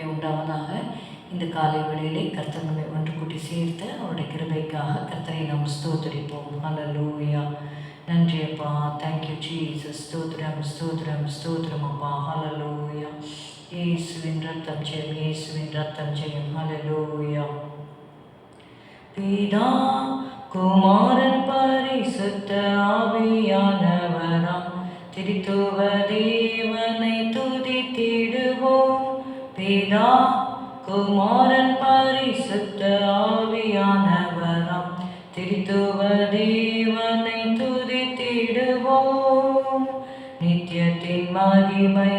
கிருபை உண்டாவதாக இந்த காலை வேளையிலே கர்த்தர் நம்மை ஒன்று கூட்டி சேர்த்து அவருடைய கிருபைக்காக கர்த்தரை நாம் ஸ்தோத்திரிப்போம். லூயா நன்றி அப்பா. தேங்க்யூ ஜீசஸ் ஸ்தோத்ரம் ஸ்தோத்ரம் ஸ்தோத்ரம் அப்பா. ஹalleluya இயேசுவின் ரத்தம் ஜெயம் இயேசுவின் ரத்தம் ஜெயம். ஹalleluya பிதா குமாரன் பரிசுத்த ஆவியானவராம் திரித்துவ தேவனை பிதா குமாரன் பரிசுத்த ஆவியானவராம் திருத்துவ தேவனை துதித்திடுவோம். நித்தியத்தின் மகிமை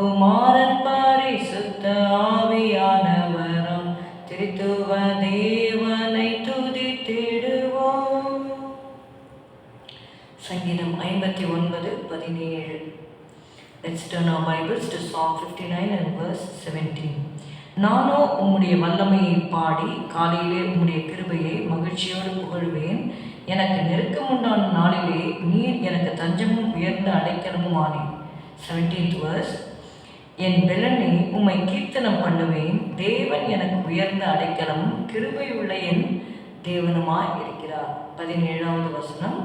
குமாரன் பரிசுத்த ஆவியானவரம் திருத்துவ தேவனை துதித்திடுவோம். சங்கீதம் ஐம்பத்தி ஒன்பது பதினேழு. Let's turn our Bibles to Psalm 59 and verse 17. நானோ உம்முடைய வல்லமையை பாடி காலையிலே உம்முடைய கிருபையை மகிழ்ச்சியோடு புகழ்வேன். எனக்கு நெருக்கமுண்டான நாளிலே நீர் எனக்கு தஞ்சமும் உயர்ந்த அடைக்கலமும் ஆனேன் செவன்டீன்த் வர்ஸ் என் பெலனை உம்மை கீர்த்தனம் பண்ணுவேன் தேவன் எனக்கு உயர்ந்த அடைக்கலமும் கிருபையுள்ள என் தேவனுமாய் இருக்கிறார் பதினேழாவது வசனம்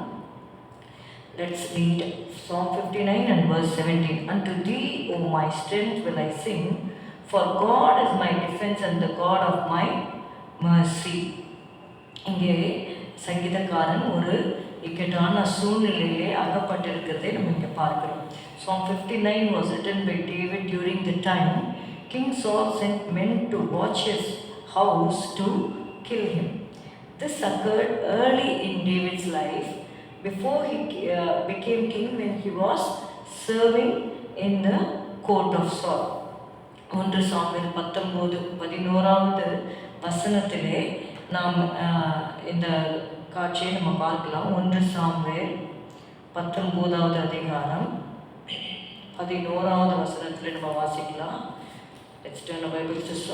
Let's read Psalm 59 and verse 17. Unto thee, O my strength, will I sing, for God is my defense and the God of my mercy. இங்கே சங்கீதக்காரன் ஒரு இக்கட்டான சூழ்நிலையிலே அகப்பட்டிருக்கிறதை நம்ம இங்கே பார்க்கிறோம் Psalm 59 was written by David during the time King Saul sent men to watch his house to kill him. This occurred early in David's life before he uh, became king when he was serving in the court of Saul. ஒன்று சாமியில் பத்தொம்போது பதினோராவது வசனத்திலே நாம் இந்த காட்சியை நம்ம பார்க்கலாம் ஒன்று சாமியில் பத்தொம்போதாவது அதிகாரம் பதினோராவது வசனத்தில் நம்ம வாசிக்கலாம். Let's turn Bible first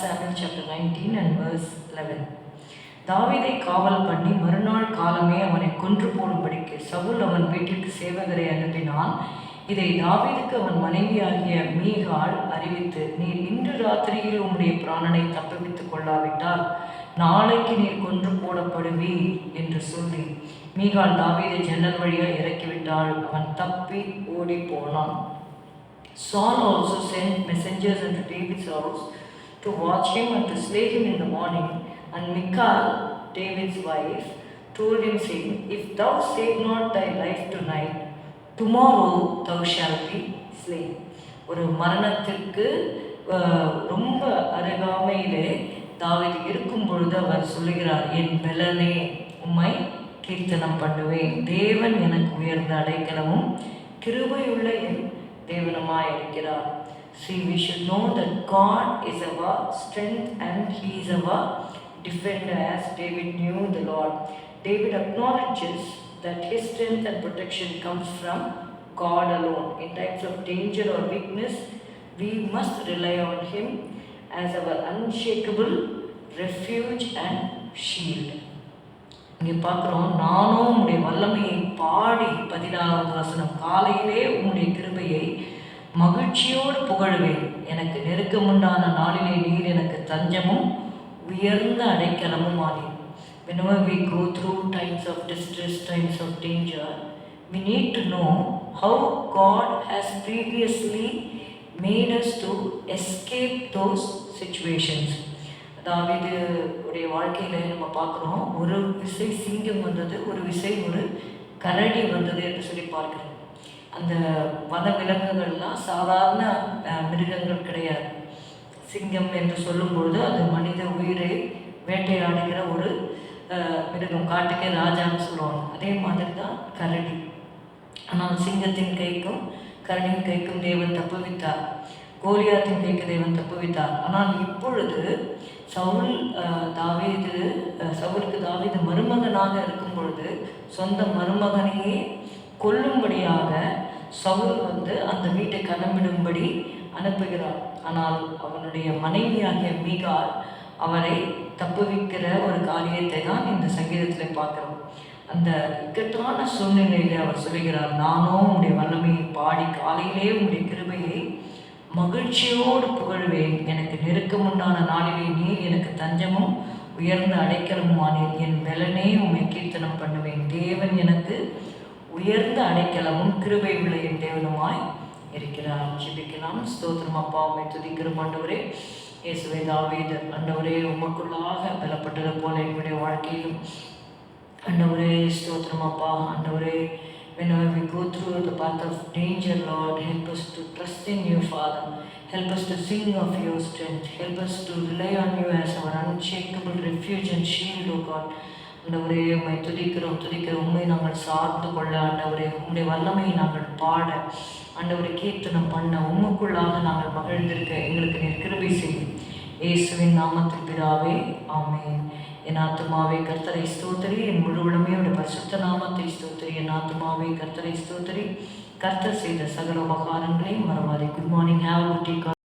Samuel chapter nineteen and verse eleven தாவிதை காவல் பண்ணி மறுநாள் காலமே அவனை கொன்று போடும்படிக்கு சவுல் அவன் வீட்டிற்கு சேவகரை அனுப்பினான். இதை தாவிதுக்கு அவன் மனைவியாகிய மீகாள் அறிவித்து நீர் இன்று ராத்திரியில் உம்முடைய பிராணனை தப்புவித்துக் கொள்ளாவிட்டால் நாளைக்கு நீர் கொன்று போடப்படுவீர் என்று சொல்லி மீகாள் தாவீதை ஜன்னல் வழியாக இறக்கிவிட்டாள் அவன் தப்பி ஓடி போனான் Saul also sent messengers unto David's house to watch him and to slay him in the morning. And Michal, David's wife, told him, saying, If thou save not thy life tonight, tomorrow thou shalt be slain. ஒரு மரணத்திற்கு அஹ், ரொம்ப அருகாமையிலே தாவீது இருக்கும் பொழுது அவர் சொல்லுகிறார் என் பலனே உம்மை கீர்த்தனம் பண்ணுவேன் தேவன் எனக்கு உயர்ந்த அடைக்கலமும் கிருபையுள்ள என் தேவனுமாய் இருக்கிறார் See, we should know that God is our strength and He is our defender as David knew the Lord. David acknowledges that his strength and protection comes from God alone. In times of danger or weakness, we must rely on Him as our unshakable refuge and shield. இங்கே பார்க்குறோம் நானும் உம்முடைய வல்லமையை பாடி பதினாறாவது வசனம் காலையிலே உம்முடைய கிருபையை மகிழ்ச்சியோடு புகழுவேன் எனக்கு நெருக்கமுண்டான நாளிலே நீர் எனக்கு தஞ்சமும் உயர்ந்த அடைக்கலமும் ஆனேன் whenever we go through times of distress times of danger we need to know how god has previously made us to escape those situations தாவீது உடைய வாழ்க்கையில நம்ம பார்க்குறோம் ஒரு விசை சிங்கம் வந்தது ஒரு விசை ஒரு கரடி வந்தது என்று சொல்லி பார்க்குறோம். அந்த வன விலங்குகள்லாம் சாதாரண மிருகங்கள் கிடையாது. சிங்கம் என்று சொல்லும் பொழுது அது மனித உயிரை வேட்டையாடுகிற ஒரு மிருகம் காட்டுக்கே ராஜான்னு சொல்லுவாங்க. அதே மாதிரி தான் கரடி. ஆனால் சிங்கத்தின் கைக்கும் கரடியின் கைக்கும் தேவன் தப்புவித்தார். கோலியாத்தின் கைக்கு தேவன் தப்புவித்தார். ஆனால் இப்பொழுது சவுல் தாவீது சவுலுக்கு தாவீது மருமகனாக இருக்கும் பொழுது சொந்த மருமகனையே கொல்லும்படியாக சவுல் வந்து அந்த வீட்டை கடம்பிடும்படி அனுப்புகிறார். ஆனால் அவனுடைய மனைவியாகிய மீகால் அவரை தப்புவிக்கிற ஒரு காரியத்தை தான் இந்த சங்கீதத்தில் பார்க்குறோம். அந்த இக்கட்டான சூழ்நிலையிலே அவர் சொல்கிறார் நானோ உடைய வல்லமையை பாடி காலையிலே உடைய கிருபையை மகிழ்ச்சியோடு புகழ்வேன். எனக்கு நெருக்கமுண்டான நாளிலே நீர் எனக்கு தஞ்சமும் உயர்ந்த அடைக்கலமுமானேன் என் பலனே உமை கீர்த்தனம் பண்ணுவேன். தேவன் எனக்கு உயர்ந்த அடைக்கலமும் கிருபை உள்ள என் தேவனுமாய் இருக்கிறார். ஜிபிக்கலாம். ஸ்தோத்திரம் அப்பா உம்மை துதிக்கிறோம் ஆண்டவரே. இயேசுவை தாவீது ஆண்டவரே உமக்குள்ளாக பலப்பட்டது போல என்னுடைய வாழ்க்கையிலும். அண்டவரே ஸ்தோத்திரம் அப்பா அண்டவரே whenever we go through the path of danger, Lord, help us to trust in you, Father. Help us to sing of your strength. Help us to rely on you as our unshakable refuge and shield, O God. ஆண்டவரே உண்மை துதிக்கிறோம் துதிக்கிற உண்மை நாங்கள் சார்ந்து கொள்ள ஆண்டவரே உங்களுடைய வல்லமையை நாங்கள் பாட ஆண்டவரை கீர்த்தனம் பண்ண உமக்குள்ளாக நாங்கள் மகிழ்ந்திருக்க எங்களுக்கு நீர் கிருபை செய்யும் இயேசுவின் நாமத்தில் பிதாவே ஆமே என் ஆத்மாவே கர்த்தரை ஸ்தோத்திரி. என் முழுவதுமே உடமையோட பரிசுத்த நாமத்தை ஸ்தோத்திரி. என் ஆத்மாவே கர்த்தரை ஸ்தோத்திரி. கர்த்தர் செய்த சகல உபகாரங்களையும் மறவாதே. Good morning have good